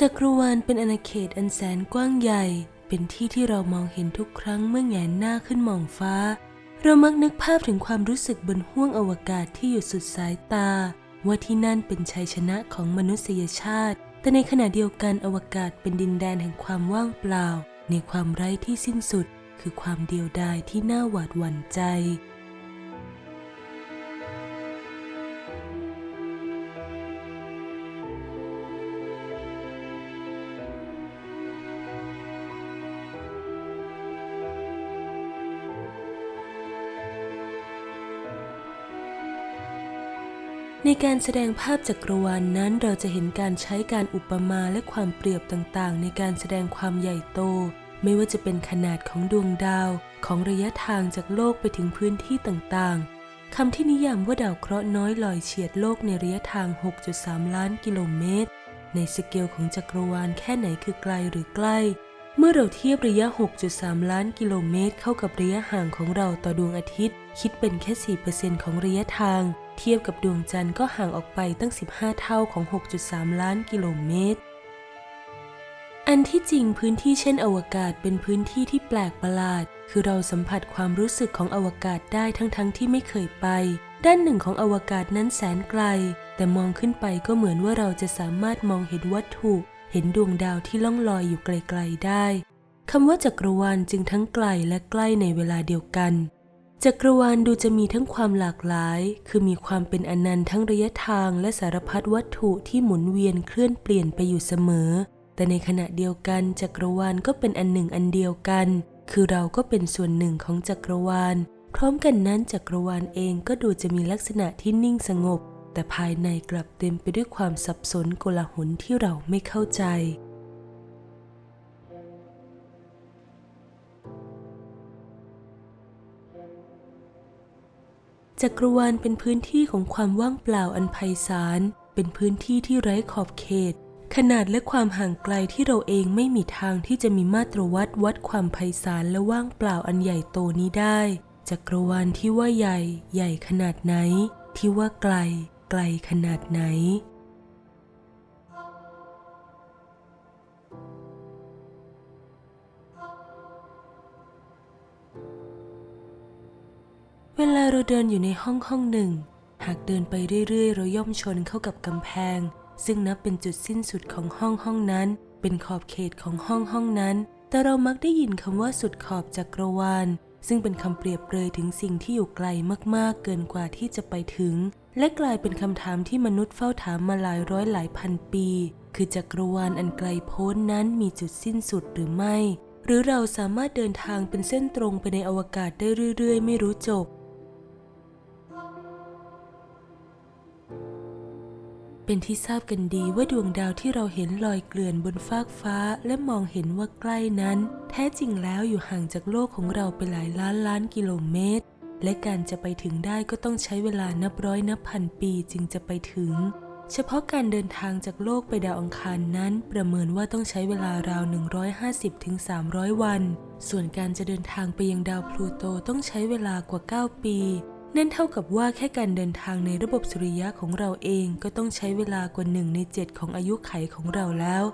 จักรวาลเป็นอาณาเขตอันแสนกว้างใหญ่ เป็นที่ที่เรามองเห็นทุกครั้งเมื่อแงนหน้าขึ้นมองฟ้า เรามักนึกภาพถึงความรู้สึกบนห้วงอวกาศที่อยู่สุดสายตา ว่าที่นั่นเป็นชัยชนะของมนุษยชาติ แต่ในขณะเดียวกันอวกาศเป็นดินแดนแห่งความว่างเปล่า ในความไร้ที่สิ้นสุด คือความเดียวดายที่น่าหวาดหวั่นใจ ในการแสดงภาพจักรวาลนนั้นเราจะเห็นการใช้การอุปมาและความเปรียบต่างๆ ในการแสดงความใหญ่โต ไม่ว่าจะเป็นขนาดของดวงดาว ของระยะทางจากโลกไปถึงพื้นที่ต่างๆคำที่นิยามว่าดาวเคราะห์น้อยลอยเฉียดโลกในระยะทาง 6.3 ล้านกิโลเมตร ในสเกลของจักรวาลแค่ไหนคือไกลหรือใกล้ เมื่อเราเทียบระยะ 6.3 ล้านกิโลเมตร เข้ากับระยะห่างของเราต่อดวงอาทิตย์ คิดเป็นแค่ 4%ของระยะทาง เทียบกับดวงจันทร์ก็ห่างออกไปตั้ง 15 เท่าของ 6.3 ล้านกิโลเมตร อันที่จริงพื้นที่เช่นอวกาศเป็นพื้นที่ที่แปลกประหลาด คือเราสัมผัสความรู้สึกของอวกาศได้ทั้งๆทที่ไม่เคยไป ด้านหนึ่งของอวกาศนั้นแสนไกล แต่มองขึ้นไปก็เหมือนว่าเราจะสามารถมองเห็นวัตถุ เห็นดวงดาวที่ล่องลอยอยู่ไกลๆได้คำว่าจักรวาลจึงทั้งไกลและใกล้ในเวลาเดียวกัน จักรวาลดูจะมีทั้งความหลากหลาย คือมีความเป็นอนันต์ทั้งระยะทางและสารพัดวัตถุที่หมุนเวียนเคลื่อนเปลี่ยนไปอยู่เสมอ แต่ในขณะเดียวกันจักรวาลก็เป็นอันหนึ่งอันเดียวกัน คือเราก็เป็นส่วนหนึ่งของจักรวาล พร้อมกันนั้นจักรวาลเองก็ดูจะมีลักษณะที่นิ่งสงบ แต่ภายในกลับเต็มไปด้วยความสับสนโกลาหลที่เราไม่เข้าใจ จักรวาลเป็นพื้นที่ของความว่างเปล่าอันไพศาล เป็นพื้นที่ที่ไร้ขอบเขต ขนาดและความห่างไกลที่เราเองไม่มีทางที่จะมีมาตรวัดวัดความไพศาลและว่างเปล่าอันใหญ่โตนี้ได้ จักรวาลที่ว่าใหญ่ ใหญ่ขนาดไหน ที่ว่าไกล ไกลขนาดไหน ลาเราเดินอยู่ในห้องห้องหนึ่ง หากเดินไปเรื่อยๆ เราย่อมชนเข้ากับกำแพง ซึ่งนับเป็นจุดสิ้นสุดของห้องห้องนั้น เป็นขอบเขตของห้องห้องนั้น แต่เรามักได้ยินคำว่าสุดขอบจักรวาล ซึ่งเป็นคำเปรียบเปรยถึงสิ่งที่อยู่ไกลมากๆ เกินกว่าที่จะไปถึง และกลายเป็นคำถามที่มนุษย์เฝ้าถามมาหลายร้อยหลายพันปี คือจักรวาลอันไกลโพ้นนั้นมีจุดสิ้นสุดหรือไม่หรือเราสามารถเดินทางเป็นเส้นตรงไปในอวกาศได้เรื่อย ๆ ไม่รู้จบ เป็นที่ทราบกันดีว่าดวงดาวที่เราเห็นลอยเกลื่อนบนฟากฟ้าและมองเห็นว่าใกล้นั้น แท้จริงแล้วอยู่ห่างจากโลกของเราไปหลายล้านล้านกิโลเมตร และการจะไปถึงได้ก็ต้องใช้เวลานับร้อยนับพันปีจึงจะไปถึง เฉพาะการเดินทางจากโลกไปดาวอังคารนั้น ประเมินว่าต้องใช้เวลาราว 150-300 วัน ส่วนการจะเดินทางไปยังดาวพลูโตต้องใช้เวลากว่า 9 ปี นั่นเท่ากับว่าแค่การเดินทางในระบบสุริยะของเราเองก็ต้องใช้เวลากว่าหนึ่งในเจ็ดของอายุไขของเราแล้ว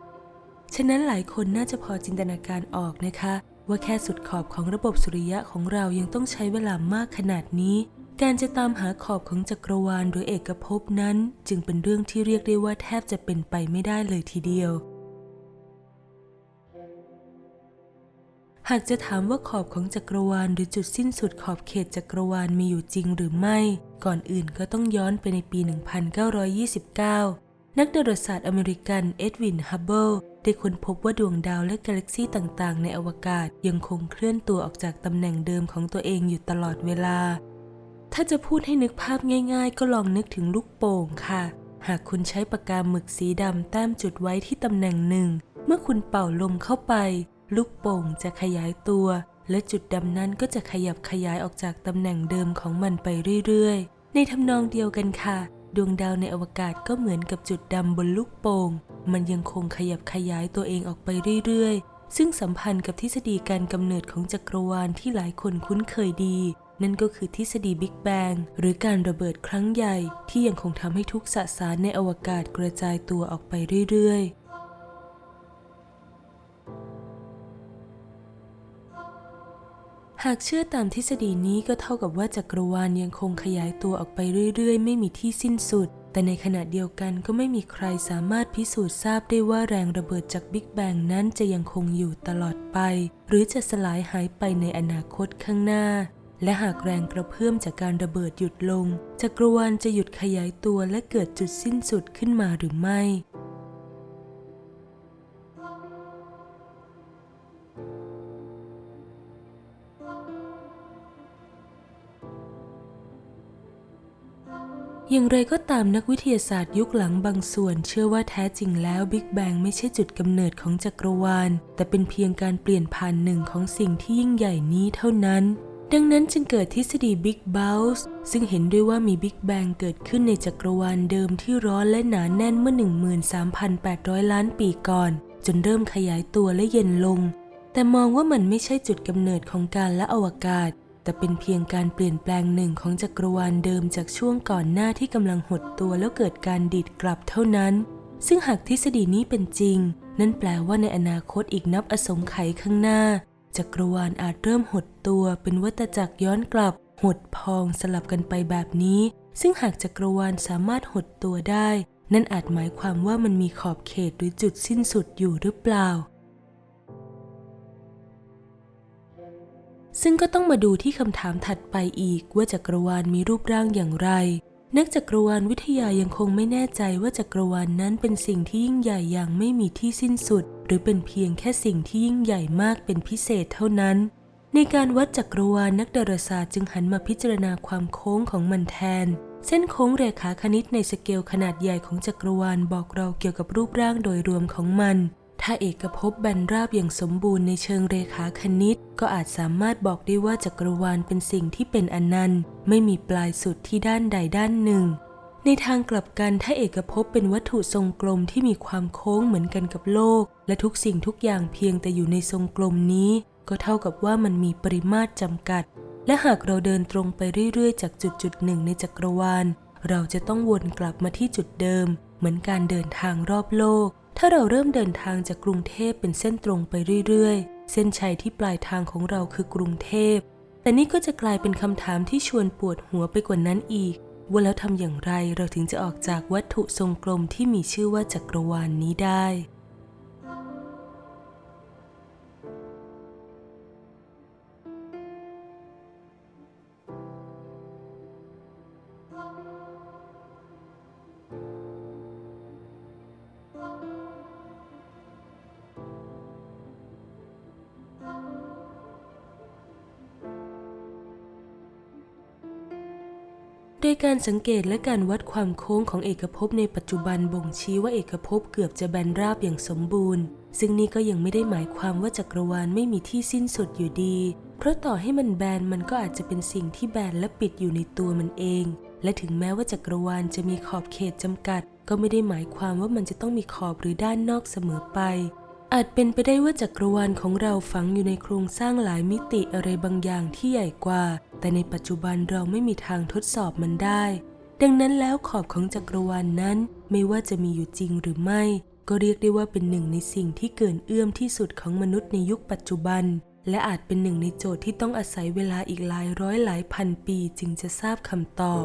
ฉะนั้นหลายคนน่าจะพอจินตนาการออกนะคะ ว่าแค่สุดขอบของระบบสุริยะของเรายังต้องใช้เวลามากขนาดนี้ การจะตามหาขอบของจักรวาลหรือเอกภพนั้น จึงเป็นเรื่องที่เรียกได้ว่าแทบจะเป็นไปไม่ได้เลยทีเดียว หากจะถามว่าขอบของจักรวาลหรือจุดสิ้นสุดขอบเขตจักรวาลมีอยู่จริงหรือไม่ ก่อนอื่นก็ต้องย้อนไปในปี 1929 นักดาราศาสตร์อเมริกันเอ็ดวินฮับเบิลได้ค้นพบว่าดวงดาวและกาแล็กซีต่างๆ ในอวกาศยังคงเคลื่อนตัวออกจากตำแหน่งเดิมของตัวเองอยู่ตลอดเวลา ถ้าจะพูดให้นึกภาพง่าย ๆ ก็ลองนึกถึงลูกโป่งค่ะ หากคุณใช้ปากกาหมึกสีดำแต้มจุดไว้ที่ตำแหน่งหนึ่ง เมื่อคุณเป่าลมเข้าไป ลูกโป่งจะขยายตัว และจุดดำนั้นก็จะขยับขยายออกจากตำแหน่งเดิมของมันไปเรื่อยๆ ในทำนองเดียวกันค่ะ ดวงดาวในอวกาศก็เหมือนกับจุดดำบนลูกโป่ง มันยังคงขยับขยายตัวเองออกไปเรื่อยๆ ซึ่งสัมพันธ์กับทฤษฎีการกำเนิดของจักรวาลที่หลายคนคุ้นเคยดีนั่นก็คือทฤษฎีบิ๊กแบงหรือการระเบิดครั้งใหญ่ที่ยังคงทำให้ทุกสสารในอวกาศกระจายตัวออกไปเรื่อยๆ หากเชื่อตามทฤษฎีนี้ก็เท่ากับว่าจักรวาลยังคงขยายตัวออกไปเรื่อยๆ ไม่มีที่สิ้นสุด แต่ในขณะเดียวกันก็ไม่มีใครสามารถพิสูจน์ทราบได้ว่าแรงระเบิดจากบิ๊กแบงนั้นจะยังคงอยู่ตลอดไป หรือจะสลายหายไปในอนาคตข้างหน้า และหากแรงกระเพื่อมจากการระเบิดหยุดลง จักรวาลจะหยุดขยายตัวและเกิดจุดสิ้นสุดขึ้นมาหรือไม่ อย่างไรก็ตามนักวิทยาศาสตร์ยุคหลังบางส่วนเชื่อว่าแท้จริงแล้วบิ๊กแบงไม่ใช่จุดกำเนิดของจักรวาล แต่เป็นเพียงการเปลี่ยนผ่านหนึ่งของสิ่งที่ยิ่งใหญ่นี้เท่านั้น ดังนั้นจึงเกิดทฤษฎีบิ๊กเบลส์ซึ่งเห็นด้วยว่ามีบิ๊กแบงเกิดขึ้นในจักรวาลเดิมที่ร้อนและหนาแน่นเมื่อ 13,800 ล้านปีก่อน จนเริ่มขยายตัวและเย็นลง แต่มองว่ามันไม่ใช่จุดกำเนิดของการและอวกาศ แต่เป็นเพียงการเปลี่ยนแปลงหนึ่งของจักรวาลเดิมจากช่วงก่อนหน้าที่กำลังหดตัวแล้วเกิดการดีดกลับเท่านั้น ซึ่งหากทฤษฎีนี้เป็นจริง นั่นแปลว่าในอนาคตอีกนับอสงไขยข้างหน้า จักรวาลอาจเริ่มหดตัวเป็นวัฏจักรย้อนกลับ หดพองสลับกันไปแบบนี้ ซึ่งหากจักรวาลสามารถหดตัวได้ นั่นอาจหมายความว่ามันมีขอบเขตหรือจุดสิ้นสุดอยู่หรือเปล่า ซึ่งก็ต้องมาดูที่คำถามถัดไปอีกว่าจักรวาลมีรูปร่างอย่างไร นักจักรวาลวิทยายังคงไม่แน่ใจว่าจักรวาลนนั้นเป็นสิ่งที่ยิ่งใหญ่อย่างไม่มีที่สิ้นสุด หรือเป็นเพียงแค่สิ่งที่ยิ่งใหญ่มากเป็นพิเศษเท่านั้น ในการวัดจักรวาลนักดาราศาสตร์จึงหันมาพิจารณาความโค้งของมันแทน เส้นโค้งเรขาคณิตในสเกลขนาดใหญ่ของจักรวาลบอกเราเกี่ยวกับรูปร่างโดยรวมของมัน ถ้าเอกภพแบนราบอย่างสมบูรณ์ในเชิงเรขาคณิต ก็อาจสามารถบอกได้ว่าจักรวาลเป็นสิ่งที่เป็นอนันต์ ไม่มีปลายสุดที่ด้านใดด้านหนึ่ง ในทางกลับกันถ้าเอกภพเป็นวัตถุทรงกลมที่มีความโค้งเหมือนกันกับโลก และทุกสิ่งทุกอย่างเพียงแต่อยู่ในทรงกลมนี้ ก็เท่ากับว่ามันมีปริมาตรจำกัด และหากเราเดินตรงไปเรื่อยๆ จากจุดจุดหนึ่งในจักรวาล เราจะต้องวนกลับมาที่จุดเดิม เหมือนการเดินทางรอบโลก ถ้าเราเริ่มเดินทางจากกรุงเทพเป็นเส้นตรงไปเรื่อยๆ เส้นชัยที่ปลายทางของเราคือกรุงเทพ แต่นี่ก็จะกลายเป็นคำถามที่ชวนปวดหัวไปกว่านั้นอีก ว่าแล้วทำอย่างไรเราถึงจะออกจากวัตถุทรงกลมที่มีชื่อว่าจักรวาลนนี้ได้ ยการสังเกตและการวัดความโค้งของเอกภพในปัจจุบันบ่งชี้ว่าเอกภพเกือบจะแบนราบอย่างสมบูรณ์ ซึ่งนี่ก็ยังไม่ได้หมายความว่าจักรวาลไม่มีที่สิ้นสุดอยู่ดี เพราะต่อให้มันแบนมันก็อาจจะเป็นสิ่งที่แบนและปิดอยู่ในตัวมันเอง และถึงแม้ว่าจักรวาลจะมีขอบเขตจำกัด ก็ไม่ได้หมายความว่ามันจะต้องมีขอบหรือด้านนอกเสมอไป อาจเป็นไปได้ว่าจักรวาลของเราฝังอยู่ในโครงสร้างหลายมิติอะไรบางอย่างที่ใหญ่กว่า แต่ในปัจจุบันเราไม่มีทางทดสอบมันได้ ดังนั้นแล้วขอบของจักรวาลนนั้นไม่ว่าจะมีอยู่จริงหรือไม่ ก็เรียกได้ว่าเป็นหนึ่งในสิ่งที่เกินเอื้อมที่สุดของมนุษย์ในยุคปัจจุบัน และอาจเป็นหนึ่งในโจทย์ที่ต้องอาศัยเวลาอีกหลายร้อยหลายพันปีจึงจะทราบคำตอบ